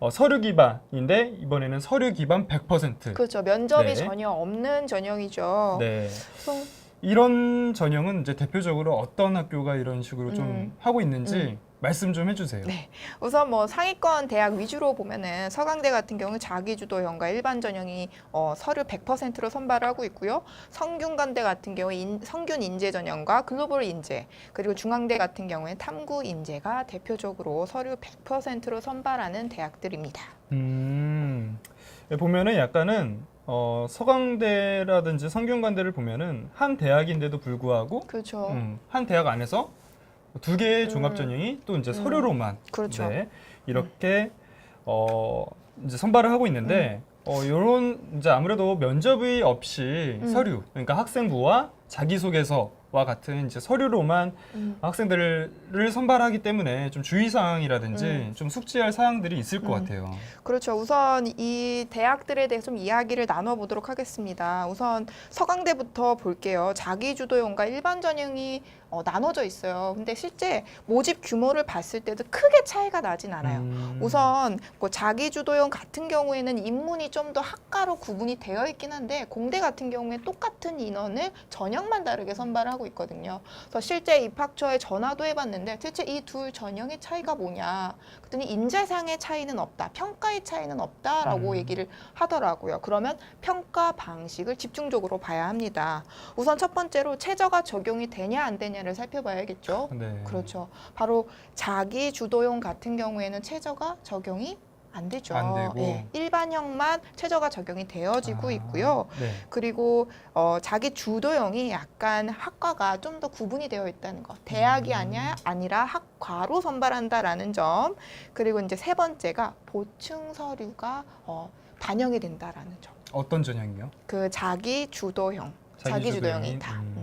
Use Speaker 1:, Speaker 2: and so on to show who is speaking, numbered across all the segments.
Speaker 1: 어, 서류 기반인데 이번에는 서류 기반 100%.
Speaker 2: 그렇죠. 면접이
Speaker 1: 네.
Speaker 2: 전혀 없는 전형이죠.
Speaker 1: 네. 이런 전형은 이제 대표적으로 어떤 학교가 이런 식으로 좀
Speaker 2: 음.
Speaker 1: 하고 있는지
Speaker 2: 음.
Speaker 1: 말씀 좀 해주세요.
Speaker 2: 네. 우선 뭐 상위권 대학 위주로 보면은 서강대 같은 경우는 자기주도 형과 일반 전형이 어, 서류 100%로 선발을 하고 있고요. 성균관대 같은 경우 인, 성균 인재 전형과 글로벌 인재 그리고 중앙대 같은 경우에 탐구 인재가 대표적으로 서류 100%로 선발하는 대학들입니다.
Speaker 1: 음, 예, 보면은 약간은 어, 서강대라든지 성균관대를 보면은 한 대학인데도 불구하고
Speaker 2: 그렇죠.
Speaker 1: 음, 한 대학 안에서 두 개의
Speaker 2: 음.
Speaker 1: 종합 전형이 또 이제
Speaker 2: 음.
Speaker 1: 서류로만
Speaker 2: 그렇죠.
Speaker 1: 네, 이렇게 어, 이제 선발을 하고 있는데 어, 요런 이제 아무래도 면접이 없이
Speaker 2: 음.
Speaker 1: 서류 그러니까 학생부와 자기소개서 와 같은 이제 서류로만
Speaker 2: 음.
Speaker 1: 학생들을 선발하기 때문에 좀 주의 사항이라든지
Speaker 2: 음.
Speaker 1: 좀 숙지할 사항들이 있을 것
Speaker 2: 음.
Speaker 1: 같아요.
Speaker 2: 그렇죠. 우선 이 대학들에 대해서 좀 이야기를 나눠보도록 하겠습니다. 우선 서강대부터 볼게요. 자기주도형과 일반 전형이 어, 나눠져 있어요. 근데 실제 모집 규모를 봤을 때도 크게 차이가 나진 않아요.
Speaker 1: 음.
Speaker 2: 우선 뭐 자기주도형 같은 경우에는 인문이 좀 더 학과로 구분이 되어 있긴 한데 공대 같은 경우에 똑같은 인원을 전형만 다르게 선발하고 있거든요. 그래서 실제 입학처에 전화도 해봤는데 대체 이 둘 전형의 차이가 뭐냐? 그랬더니 인재상의 차이는 없다, 평가의 차이는 없다라고
Speaker 1: 음.
Speaker 2: 얘기를 하더라고요. 그러면 평가 방식을 집중적으로 봐야 합니다. 우선 첫 번째로 최저가 적용이 되냐 안 되냐를 살펴봐야겠죠.
Speaker 1: 네.
Speaker 2: 그렇죠. 바로 자기 주도형 같은 경우에는 최저가 적용이 안 되죠.
Speaker 1: 안 되고.
Speaker 2: 예, 일반형만 최저가 적용이 되어지고
Speaker 1: 아,
Speaker 2: 있고요.
Speaker 1: 네.
Speaker 2: 그리고 어, 자기 주도형이 약간 학과가 좀 더 구분이 되어 있다는 것. 대학이
Speaker 1: 음.
Speaker 2: 아니야 아니라 학과로 선발한다라는 점. 그리고 이제 세 번째가 보충 서류가 어, 반영이 된다라는 점.
Speaker 1: 어떤 전형이요?
Speaker 2: 그 자기 주도형. 자기 주도형이 다.
Speaker 1: 음.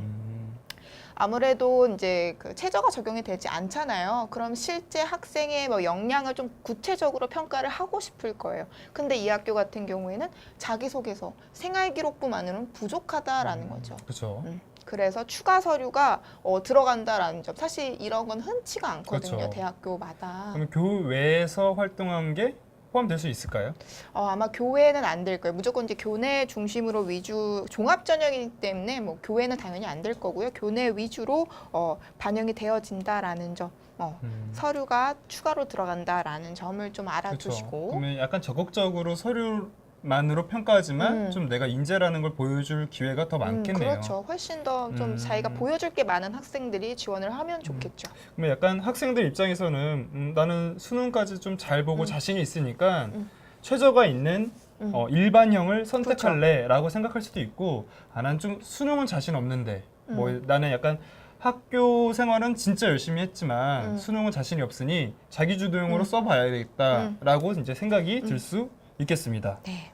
Speaker 2: 아무래도 이제 그 최저가 적용이 되지 않잖아요. 그럼 실제 학생의 뭐 역량을 좀 구체적으로 평가를 하고 싶을 거예요. 근데 이 학교 같은 경우에는 자기소개서, 생활기록부만으로는 부족하다라는 거죠.
Speaker 1: 그렇죠.
Speaker 2: 음. 그래서 추가 서류가 어, 들어간다라는 점. 사실 이런 건 흔치가 않거든요.
Speaker 1: 그렇죠.
Speaker 2: 대학교마다.
Speaker 1: 그러면 교외에서 활동한 게 포함될 수 있을까요?
Speaker 2: 어, 아마 교회는 안 될 거예요. 무조건 이제 교내 중심으로 위주 종합 전형이기 때문에 뭐 교회는 당연히 안 될 거고요. 교내 위주로 어, 반영이 되어진다라는 점. 어,
Speaker 1: 음.
Speaker 2: 서류가 추가로 들어간다라는 점을 좀. 알아두시고.
Speaker 1: 그러면 약간 적극적으로 서류 만으로 평가하지만
Speaker 2: 음.
Speaker 1: 좀 내가 인재라는 걸 보여줄 기회가 더
Speaker 2: 음,
Speaker 1: 많겠네요.
Speaker 2: 그렇죠. 훨씬 더 좀
Speaker 1: 음.
Speaker 2: 자기가 보여줄 게 많은 학생들이 지원을 하면 좋겠죠.
Speaker 1: 그러면 약간 학생들 입장에서는 음, 나는 수능까지 좀 잘 보고
Speaker 2: 음.
Speaker 1: 자신이 있으니까
Speaker 2: 음.
Speaker 1: 최저가 있는
Speaker 2: 음.
Speaker 1: 어, 일반형을 선택할래라고 생각할 수도 있고 아, 난 좀 수능은 자신 없는데 뭐
Speaker 2: 음.
Speaker 1: 나는 약간 학교 생활은 진짜 열심히 했지만
Speaker 2: 음.
Speaker 1: 수능은 자신이 없으니 자기주도형으로
Speaker 2: 음.
Speaker 1: 써봐야겠다라고 이제 생각이
Speaker 2: 음.
Speaker 1: 들수 있겠습니다.
Speaker 2: 네.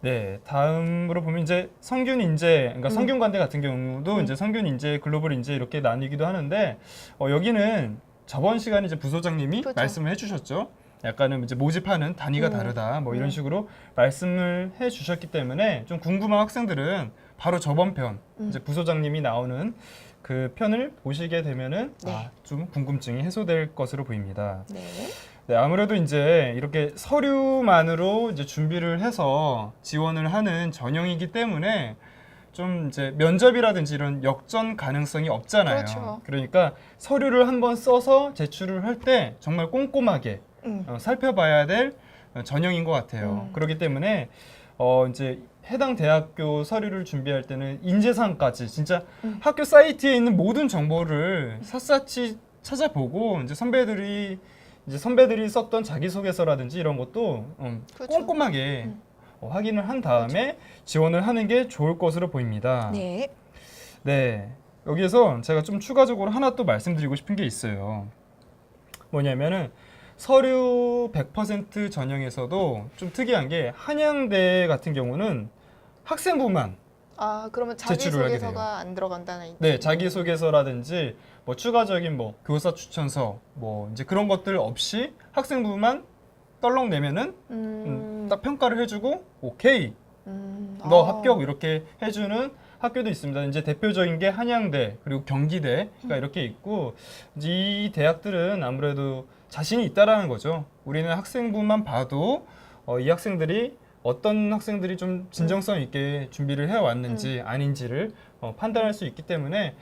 Speaker 1: 네, 다음으로 보면 이제 성균 인재, 그러니까
Speaker 2: 음.
Speaker 1: 성균 관대 같은 경우도
Speaker 2: 음.
Speaker 1: 이제 성균 인재, 글로벌 인재 이렇게 나뉘기도 하는데 어, 여기는 저번 시간에 이제 부소장님이
Speaker 2: 그렇죠.
Speaker 1: 말씀을 해주셨죠. 약간은 이제 모집하는 단위가
Speaker 2: 음.
Speaker 1: 다르다, 뭐 이런
Speaker 2: 음.
Speaker 1: 식으로 말씀을 해주셨기 때문에 좀 궁금한 학생들은 바로 저번 편
Speaker 2: 음.
Speaker 1: 이제 부소장님이 나오는 그 편을 보시게 되면은
Speaker 2: 네.
Speaker 1: 아, 좀 궁금증이 해소될 것으로 보입니다.
Speaker 2: 네.
Speaker 1: 네, 아무래도 이제 이렇게 서류만으로 이제 준비를 해서 지원을 하는 전형이기 때문에 좀 이제 면접이라든지 이런 역전 가능성이 없잖아요.
Speaker 2: 그렇죠.
Speaker 1: 러니까 서류를 한번 써서 제출을 할 때 정말 꼼꼼하게
Speaker 2: 음.
Speaker 1: 어, 살펴봐야 될 어, 전형인 것 같아요.
Speaker 2: 음.
Speaker 1: 그렇기 때문에 어 이제 해당 대학교 서류를 준비할 때는 인재상까지 진짜
Speaker 2: 음.
Speaker 1: 학교 사이트에 있는 모든 정보를 샅샅이 찾아보고 이제 선배들이 이제 선배들이 썼던 자기소개서라든지 이런 것도 음,
Speaker 2: 그렇죠.
Speaker 1: 꼼꼼하게
Speaker 2: 음.
Speaker 1: 어, 확인을 한 다음에 지원을 하는 게 좋을 것으로 보입니다.
Speaker 2: 네.
Speaker 1: 네. 여기에서 제가 좀 추가적으로 하나 또 말씀드리고 싶은 게 있어요. 뭐냐면은 서류 100% 전형에서도 좀 특이한 게 한양대 같은 경우는 학생부만
Speaker 2: 아, 그러면
Speaker 1: 제출을 하게
Speaker 2: 자기소개서가 안 들어간다는 얘기.
Speaker 1: 네, 자기소개서라든지 뭐 추가적인 뭐 교사 추천서 뭐 이제 그런 것들 없이 학생부만 떨렁 내면은 음,
Speaker 2: 음.
Speaker 1: 딱 평가를 해주고 오케이
Speaker 2: 음.
Speaker 1: 너
Speaker 2: 아.
Speaker 1: 합격 이렇게 해주는 학교도 있습니다. 이제 대표적인 게 한양대 그리고 경기대가
Speaker 2: 음.
Speaker 1: 이렇게 있고 이제 이 대학들은 아무래도 자신이 있다라는 거죠. 우리는 학생부만 봐도 어, 이 학생들이 어떤 학생들이 좀 진정성 있게 준비를 해왔는지 아닌지를 어, 판단할 수 있기 때문에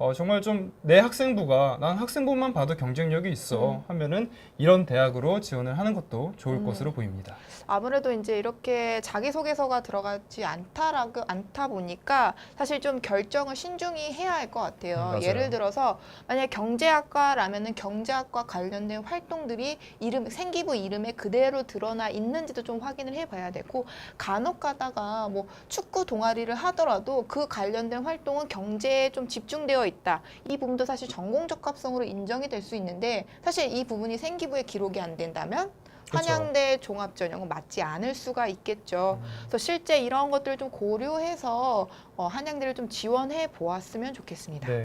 Speaker 1: 어, 정말 좀 내 학생부가 난 학생부만 봐도 경쟁력이 있어
Speaker 2: 음.
Speaker 1: 하면은 이런 대학으로 지원을 하는 것도 좋을
Speaker 2: 음.
Speaker 1: 것으로 보입니다.
Speaker 2: 아무래도 이제 이렇게 자기소개서가 들어가지 않다라고 않다 보니까 사실 좀 결정을 신중히 해야 할 것 같아요.
Speaker 1: 음.
Speaker 2: 예를 들어서 만약 경제학과라면은 경제학과 관련된 활동들이 이름 생기부 이름에 그대로 드러나 있는지도 좀 확인을 해봐야 되고 간혹 가다가 뭐 축구 동아리를 하더라도 그 관련된 활동은 경제에 좀 집중되어 있다. 이 부분도 사실 전공 적합성으로 인정이 될 수 있는데 사실 이 부분이 생기부에 기록이 안 된다면. 한양대 종합 전형은 맞지 않을 수가 있겠죠. 그래서 실제 이런 것들을 좀 고려해서 어, 한양대를 좀 지원해 보았으면 좋겠습니다.
Speaker 1: 네.